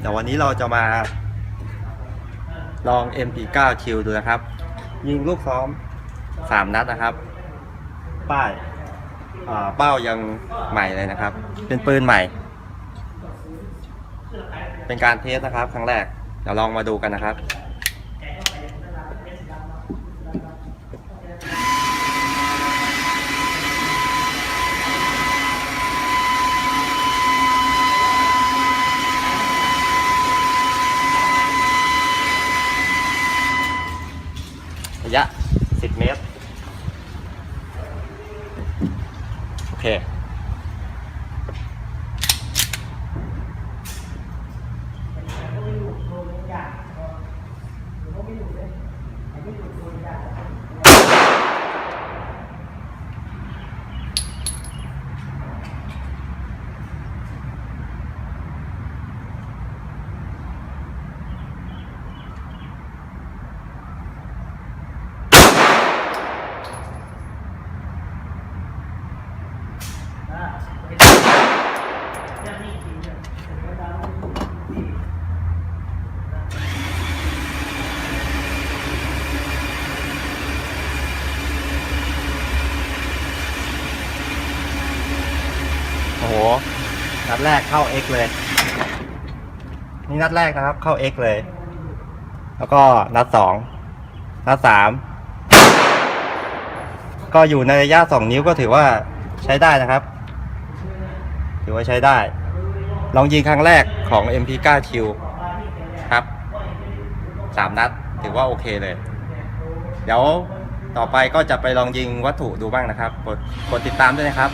เดี๋ยววันนี้เราจะมาลอง MP9 ชิลดูนะครับ ยิงลูกซ้อม 3 นัดนะครับ ป้ายเป้ายังใหม่เลยนะครับ เป็นปืนใหม่ เป็นการเทสนะครับ ครั้งแรก เดี๋ยวลองมาดูกันนะครับ ระยะ 10 เมตร โอเค โอ้โห นัดแรกเข้า X เลย นี่นัดแรกนะครับ เข้า X เลย แล้วก็นัดสองนัดสามก็อยู่ในระยะสองนิ้วก็ถือว่าใช้ได้นะครับ ถือว่าใช้ได้ ลองยิงครั้งแรกของ MP9 ชิวครับสามนัด ถือว่าโอเคเลย เดี๋ยวต่อไปก็จะไปลองยิงวัตถุดูบ้างนะครับกดกดติดตามด้วยนะครับ